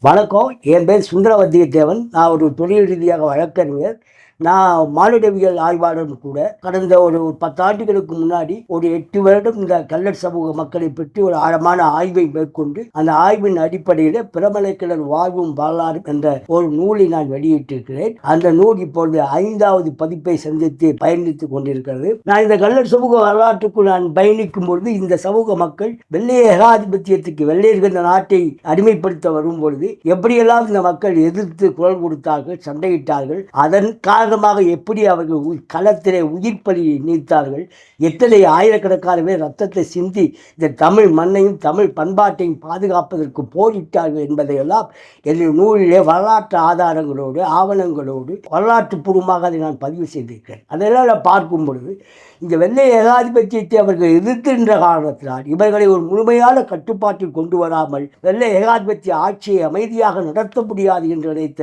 வணக்கம். என் பேர் சுந்தரவத்தியத்தேவன் நான் ஒரு தொழில் ரீதியாக வழக்கறிஞர். நான் மானுடவியல் ஆய்வாளரும் கூட கடந்த ஒரு பத்தாண்டுகளுக்கு முன்னாடி ஒரு எட்டு வருடம் இந்த கல்லர் சமூக மக்களை பற்றி ஒரு ஆழமான ஆய்வை மேற்கொண்டு அந்த ஆய்வின் அடிப்படையில் பிரமலைக்கிழர் வாழ்வும் வரலாறு என்ற ஒரு நூலை நான் வெளியிட்டிருக்கிறேன். அந்த நூல் இப்பொழுது ஐந்தாவது பதிப்பை சந்தித்து பயணித்துக் கொண்டிருக்கிறது. நான் இந்த கல்லர் சமூக வரலாற்றுக்குள் நான் பயணிக்கும் பொழுது இந்த சமூக மக்கள் வெள்ளைய ஏகாதிபத்தியத்துக்கு வெள்ளையர்கள் இந்த நாட்டை அடிமைப்படுத்த வரும் பொழுது எப்படியெல்லாம் இந்த மக்கள் எதிர்த்து குரல் கொடுத்தார்கள் சண்டையிட்டார்கள் அதன் காரணமாக எப்படி அவர்கள் உ- களத்திலே உயிர் நீத்தார்கள் எத்தனை ஆயிரக்கணக்கான பேர் ரத்தத்தை சிந்தி இந்த தமிழ் மண்ணையும் தமிழ் பண்பாட்டையும் பாதுகாப்பதற்கு போரிட்டார்கள் என்பதையெல்லாம் என்னுடைய நூலிலே வரலாற்று ஆதாரங்களோடு ஆவணங்களோடு வரலாற்று பூர்வமாக அதை நான் பதிவு செய்திருக்கிறேன். அதெல்லாம் பார்க்கும் பொழுது இந்த வெள்ளை ஏகாதிபத்தியத்தை அவர்கள் எதிர்க்கின்ற காரணத்தினால் இவர்களை ஒரு முழுமையான கட்டுப்பாட்டில் கொண்டு வராமல் வெள்ளை ஏகாதிபத்திய ஆட்சியை அமைதியாக நடத்த முடியாது என்று நினைத்த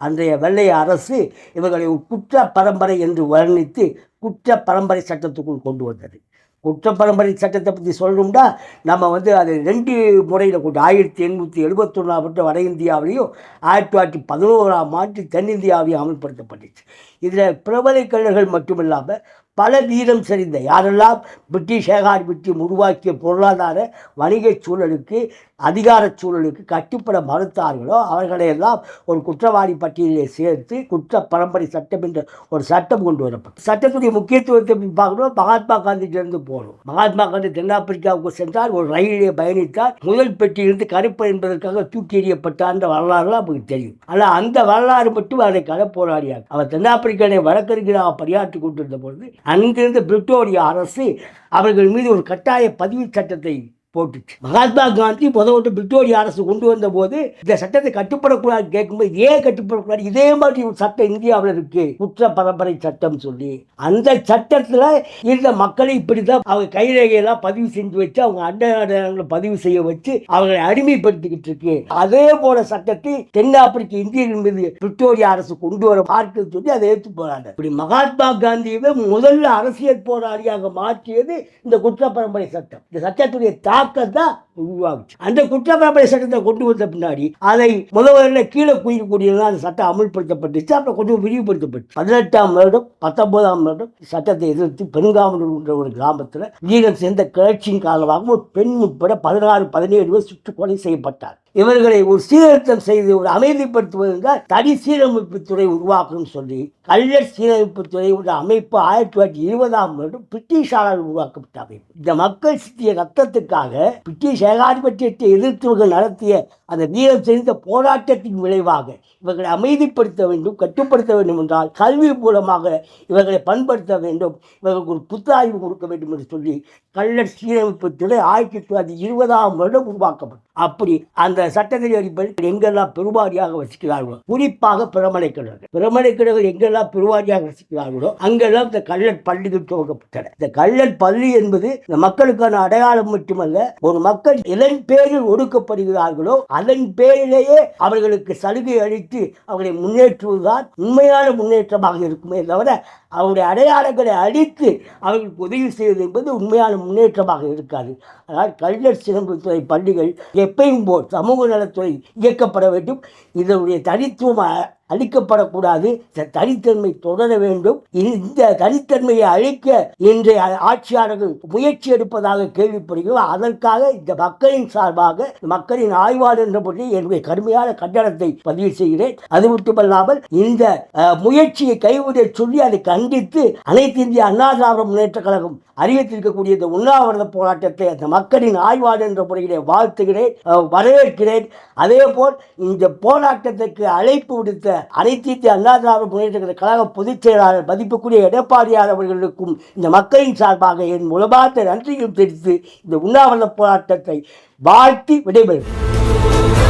அன்றைய வெள்ளை அரசு இவர்களை குற்ற பரம்பரை என்று வர்ணித்து குற்ற பரம்பரை சட்டத்துக்குள் கொண்டு வந்தது. குற்ற பரம்பரை சட்டத்தை பற்றி சொல்லணும்னா நம்ம வந்து அது ரெண்டு முறையில் கொண்டு ஆயிரத்தி எண்ணூற்றி எழுபத்தொன்னாம் ஆண்டு வட இந்தியாவிலையும் ஆயிரத்தி தொள்ளாயிரத்தி பதினோராம் ஆண்டு தென்னிந்தியாவையும் அமல்படுத்தப்பட்டுச்சு. இதில் பிரபல கழகர்கள் மட்டுமில்லாமல் பல வீரம் சரிந்த யாரெல்லாம் பிரிட்டிஷ் ஏகாதிபத்தியம் உருவாக்கிய பொருளாதார வணிகச் சூழலுக்கு அதிகார சூழலுக்கு கட்டுப்பட மறுத்தார்களோ அவர்களையெல்லாம் ஒரு குற்றவாளி பட்டியலில் சேர்த்து குற்ற பரம்பரை சட்டம் என்ற ஒரு சட்டம் கொண்டு வரப்பட்டது. சட்டத்துடைய முக்கியத்துவத்தை பார்க்கணும். மகாத்மா காந்தியிலிருந்து போகணும் மகாத்மா காந்தி தென்னாப்பிரிக்காவுக்கு சென்றார். ஒரு ரயிலே பயணித்தார். முதல் பெட்டியிலிருந்து கருப்பு என்பதற்காக தூக்கி எறியப்பட்டார்ன்ற வரலாறுலாம் நமக்கு தெரியும். ஆனால் அந்த வரலாறு மட்டும் அதை கள போராடியார் அவர் தென்னாப்பிரிக்காவை வழக்கறிஞராக பணியாற்றி கொண்டிருந்த பொழுது அங்கிருந்த பிரிட்டோரிய அரசு அவர்கள் மீது ஒரு கட்டாய பதிவு சட்டத்தை போட்டுச்சு. மகாத்மா காந்தி முதல்ல பிரிட்டோரிய அரசு கொண்டு வந்த போது இந்த சட்டத்தை கட்டுப்படக்கூடாது கேட்கும்போது ஏன் கட்டுப்படக்கூடாது. இதே மாதிரி ஒரு சட்டம் இந்தியாவில் இருக்கு. குற்ற பரம்பரை சட்டம் சொல்லி. அந்த சட்டத்தில் இருந்த மக்களை இப்படி தான் அவங்க கைரேகையெல்லாம் பதிவு செஞ்சு வச்சு அவங்க அண்டை பதிவு செய்ய வச்சு அவங்களை அடிமைப்படுத்திக்கிட்டு இருக்கு. அதே போல சட்டத்தை தென்னாப்பிரிக்க இந்தியர்கள் மீது பிரிட்டோரிய அரசு கொண்டு வர பார்க்க சொல்லி அதை ஏற்று போராட இப்படி மகாத்மா காந்தியவே முதல்ல அரசியல் போராளியாக மாற்றியது இந்த குற்ற பரம்பரை சட்டம். இந்த சட்டத்துடைய தா தாக்கம் தான் உருவாகுச்சு. அந்த குற்ற சட்டத்தை கொண்டு வந்த பின்னாடி அதை முதல்ல கீழே குயிக்கக்கூடியதான் அந்த சட்டம் அமல்படுத்தப்பட்டுச்சு. அப்புறம் கொஞ்சம் விரிவுபடுத்தப்பட்டு பதினெட்டாம் வருடம் பத்தொன்பதாம் வருடம் சட்டத்தை எதிர்த்து பெருங்காமலூர் என்ற ஒரு கிராமத்தில் வீரன் சேர்ந்த கிளர்ச்சியின் காரணமாக ஒரு பெண் உட்பட பதினாறு பதினேழு பேர் சுட்டு செய்யப்பட்டார். இவர்களை ஒரு சீரழுத்தம் செய்து ஒரு அமைதிப்படுத்துவதற்கு தனி சீரமைப்பு துறை உருவாக்கணும்னு சொல்லி கல்லர் சீரமைப்பு துறை ஒரு அமைப்பு ஆயிரத்தி தொள்ளாயிரத்தி இருபதாம் வருடம் பிரிட்டிஷாரால் உருவாக்கப்பட்ட அமைப்பு இந்த மக்கள் சித்திய ரத்தத்துக்காக பிரிட்டிஷ் ஏகாதிபத்தியத்தை எதிர்த்தவர்கள் நடத்திய அந்த வீரம் செய்த போராட்டத்தின் விளைவாக இவர்களை அமைதிப்படுத்த வேண்டும் கட்டுப்படுத்த வேண்டும் என்றால் கல்வி மூலமாக இவர்களை பண்படுத்த வேண்டும் இவர்களுக்கு ஒரு புத்தாய்வு கொடுக்க வேண்டும் என்று சொல்லி கள்ளர் சீரமைப்பு துறை ஆயிரத்தி தொள்ளாயிரத்தி இருபதாம் வருடம் உருவாக்கப்பட்டது. அப்படி அந்த சட்டத்தின் அடிப்படையில் எங்கெல்லாம் பெருவாரியாக வசிக்கிறார்களோ குறிப்பாக பிரமலைக்கிழர்கள் பிரமலைக்கிழர்கள் எங்கெல்லாம் பெருவாரியாக வசிக்கிறார்களோ அங்கெல்லாம் இந்த கள்ளர் பள்ளிகள் துவக்கப்பட்டன. இந்த கள்ளர் பள்ளி என்பது இந்த மக்களுக்கான அடையாளம் மட்டுமல்ல ஒரு மக்கள் இளம் பேரில் ஒடுக்கப்படுகிறார்களோ அதன் பேரிலேயே அவர்களுக்கு சலுகை அளித்து அவர்களை முன்னேற்றுவதுதான் உண்மையான முன்னேற்றமாக இருக்குமே தவிர அவருடைய அடையாளங்களை அழித்து அவர்களுக்கு உதவி செய்வது என்பது உண்மையான முன்னேற்றமாக இருக்காது. அதனால் கலைஞர் சிறப்புத்துறை பள்ளிகள் எப்பயும் போல் சமூக நலத்துறை இயக்கப்பட வேண்டும். இதனுடைய தனித்துவம் அழிக்கப்படக்கூடாது. தனித்தன்மை தொடர வேண்டும். இந்த தனித்தன்மையை அழிக்க இன்றைய ஆட்சியாளர்கள் முயற்சி எடுப்பதாக கேள்விப்படுகிறோம். அதற்காக இந்த மக்களின் சார்பாக மக்களின் ஆய்வாளர் என்ற பற்றி என்னுடைய கடுமையான கண்டனத்தை பதிவு செய்கிறேன். அது மட்டுமல்லாமல் இந்த முயற்சியை கைவிட சொல்லி அதை கண்டித்து அனைத்து இந்திய அண்ணா திராவிட முன்னேற்ற கழகம் அறிவித்திருக்கக்கூடிய இந்த உண்ணாவிரத போராட்டத்தை அந்த மக்களின் ஆய்வாளர் என்ற முறையிலே வாழ்த்துகிறேன் வரவேற்கிறேன். அதே போல் இந்த போராட்டத்திற்கு அழைப்பு விடுத்த அனைத்து இந்திய அண்ணா திராவிட முன்னேற்ற கழக பொதுச் செயலாளர் மதிப்புக்குரிய எடப்பாடியார் அவர்களுக்கும் இந்த மக்களின் சார்பாக என் உலகார்த்த நன்றியும் தெரிவித்து இந்த உண்ணாவிரத போராட்டத்தை வாழ்த்தி விடைபெறும்